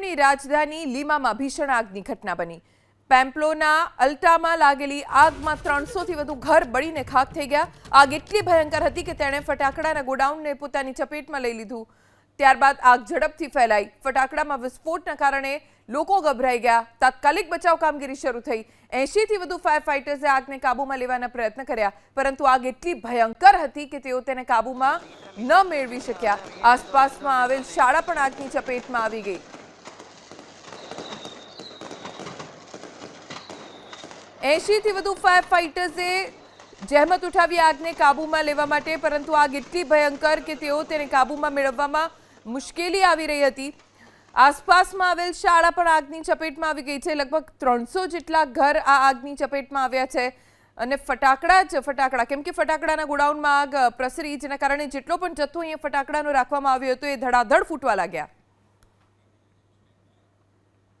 પેરુની રાજધાની લીમામાં ભીષણ આગની ઘટના બની. પેમ્પલોના અલ્ટામાં લાગેલી આગમાં ત્રણસોથી વધુ ઘર બળીને ખાક થઈ ગયા. આગ એટલી ભયંકર હતી કે તેણે ફટાકડાના ગોડાઉનને પોતાની ચપેટમાં લઈ લીધું. ત્યારબાદ આગ ઝડપથી ફેલાઈ. ફટાકડામાં વિસ્ફોટના કારણે લોકો ગભરાઈ ગયા. તાત્કાલિક બચાવ કામગીરી શરૂ થઈ. એંશીથી વધુ ફાયર ફાઇટર્સે આગને કાબૂમાં લેવાના પ્રયત્ન કર્યા, પરંતુ આગ એટલી ભયંકર હતી કે તેઓ તેને કાબૂમાં ન મેળવી શક્યા. આસપાસમાં આવેલ શાળા પણ આગની ચપેટમાં આવી ગઈ. એંશીથી વધુ ફાયર ફાઇટર્સે જહેમત ઉઠાવી આગને કાબૂમાં લેવા માટે, પરંતુ આગ એટલી ભયંકર કે તેઓ તેને કાબૂમાં મેળવવામાં મુશ્કેલી આવી રહી હતી. આસપાસમાં આવેલ શાળા પણ આગની ચપેટમાં આવી ગઈ છે. લગભગ ત્રણસો જેટલા ઘર આ આગની ચપેટમાં આવ્યા છે અને ફટાકડા જ ફટાકડા, કેમ કે ફટાકડાના ગોડાઉનમાં આગ પ્રસરી, જેના કારણે જેટલો પણ જથ્થો અહીંયા ફટાકડાનો રાખવામાં આવ્યો હતો, એ ધડાધડ ફૂટવા લાગ્યા.